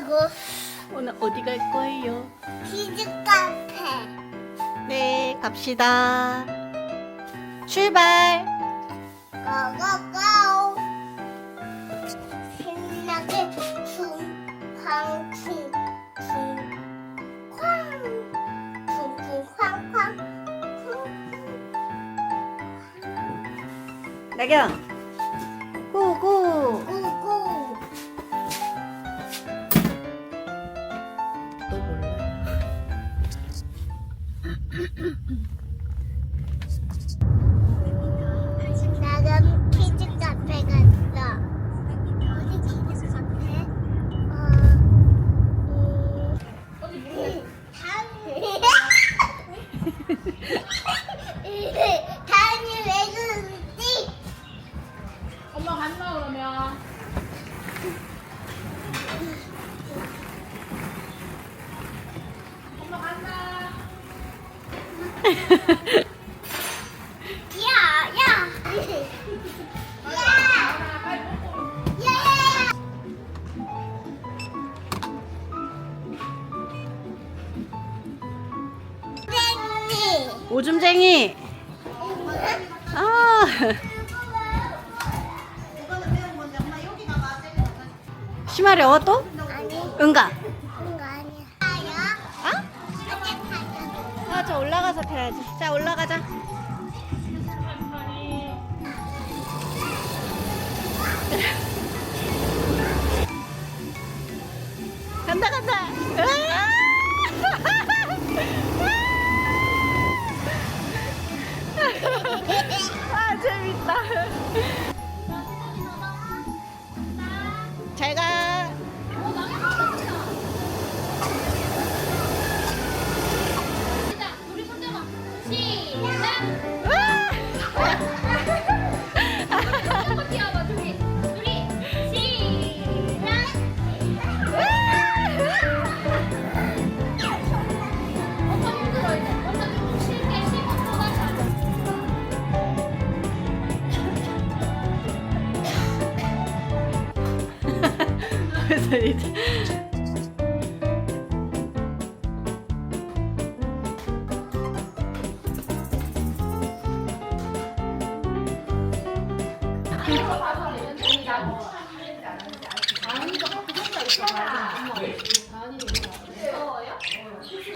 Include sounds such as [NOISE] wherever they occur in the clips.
가고 오늘 어디 갈 거예요? 키즈 카페 네, 갑시다. 출발! 고고고 신나게 쿵쾅쿵쿵 쾅 쿵쿵쾅쾅 나경! 오줌쟁이! 아! 심하려워 또? 아니, 응가! 거 아니야. 아, 저 올라 가서 타야지. 자, 올라가자. [LAUGHS] 간다, 간다. [LAUGHS] 아, 재밌다. 잘 가. 이제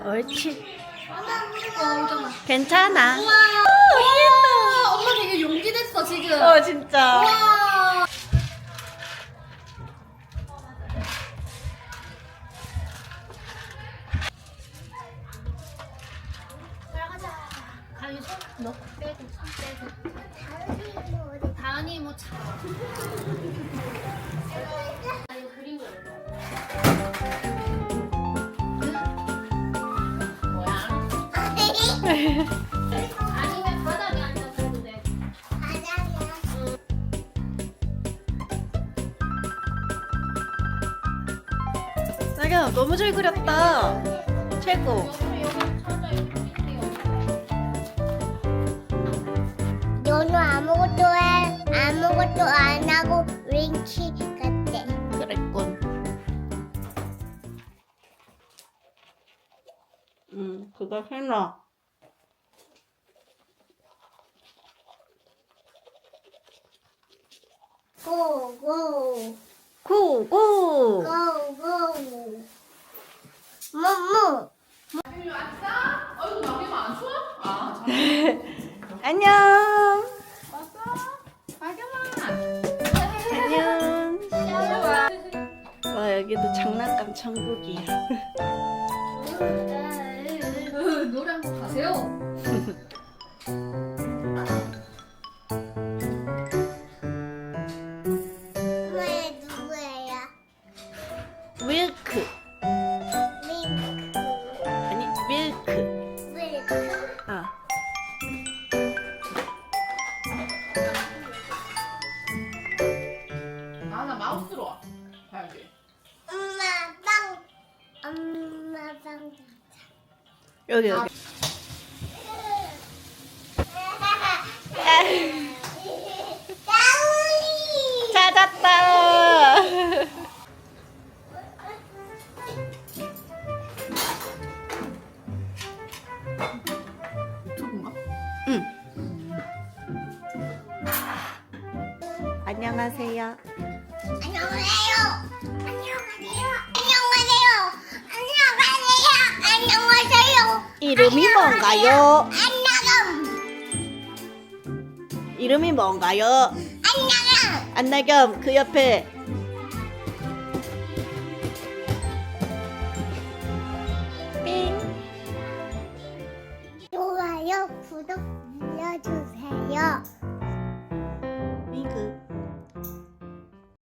옳지. 괜찮아. 와 엄마 되게 용기 냈어 지금 어 진짜. 가위 손 넣고 빼고 손 빼고 다은이 뭐 차. 아니 그림을 뭐야? 아니면 바닥에. 나경 너무 잘 그렸다. 최고. 너는 아무것도 해 아무것도 안 하고 윙키 같대. 그랬군. 음, 그거 해놔. 고 고 고고. 고고. 안 추워? 아 안녕. 여기도 장난감 천국이야. [LAUGHS] 노래 한곡 가세요. [LAUGHS] 엄마 방 여기 여기. 아. 찾았다. 안녕하세요. 안녕하세요. 안녕하세요. 안녕. 이름이 뭔가요? 안녕. 이름이 뭔가요? 안녕. 안나겸 그 옆에